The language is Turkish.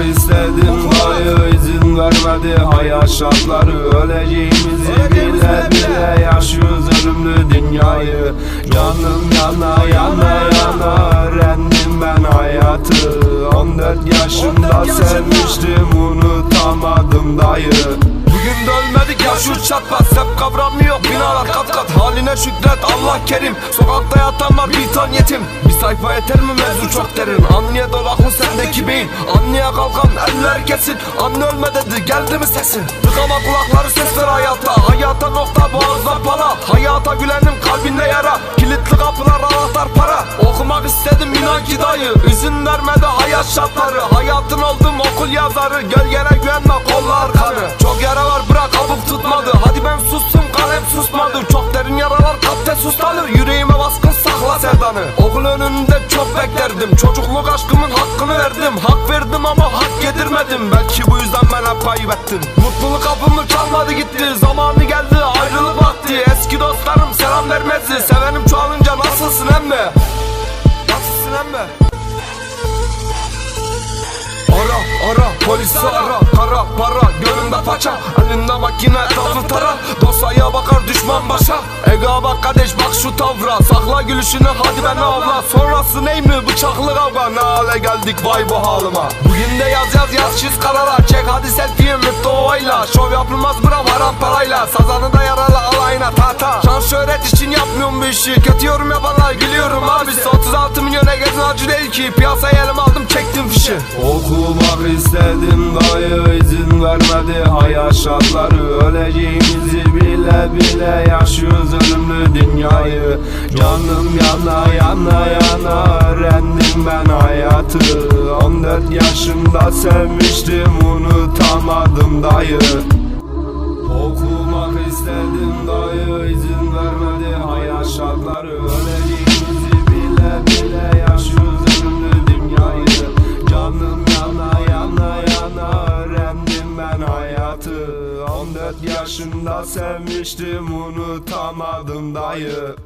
istedim dayı izin vermedi. Hayat şartları Öleceğimizi bile bile yaşıyoruz ölümlü dünyayı. Canım yana yana yana öğrendim ben hayatı. 14 yaşında sevmiştim unutamadım dayı Bugün de ölmedik yaşıyor çatmaz Hep kavramı yok binalar kat kat. Haline şükret Allah kerim. Sokakta yatanlar bir ton yetim. Bir sayfa yeter mi mevzu çok derin. Anlıya dolaklı sendeki beyin. Anlıya kalkan eller kesin. Anne ölme dedi geldi mi sesin? Tıkama kulakları ses ver hayatta Hayata nokta boğazlar para Hayata gülenim kalbinde yara. Kilitli kapılar anahtar para. Okumak istedim inan ki dayı. İzin vermedi hayat şartları. Hayatın oldum okul yazarı. Gölgene güvenme kollar kanı. Çok yara var bırak abuk tutmadı. Hadi ben sustum kalem susmadı. Çok derin yaralar kalpte sustalı Yüreğime baskın sakla sevdanı Okul önünde çok beklerdim. Çocukluk aşkımın hakkını verdim. Hak verdim ama hak yedirmedim. Belki bu yüzden ben hep kaybettim. Mutluluk kapımı çalmadı gitti. Zamanı geldi ayrılık Emme Ara ara polisi ara. Kara para gönlünde paça. Elinde makine etrafı tara. Dosyaya bakar düşman başa. Ega bak kardeş bak şu tavra. Sakla gülüşünü hadi ben avla. Sonrası ney mi? Bıçaklı kavga. Ne hale geldik vay bu halıma. Bugün de yaz yaz yaz. Çiz karara. Çek hadi selfie mutlu ovayla Şov yapılmaz bura varan parayla. Sazanı da yaralı alayına tahta Şans şöhret için yapmıyorum bu işi. Kötü yorum yapanlar 36 değil ki. Piyasaya elime aldım çektim fişi. Okumak istedim dayı izin vermedi. Hayat şartları Öleceğimizi bile bile yaşıyoruz ölümlü dünyayı. Canım yana yana yana öğrendim ben hayatı. 14 yaşında sevmiştim unutamadım dayı 14 yaşında sevmiştim unutamadım dayı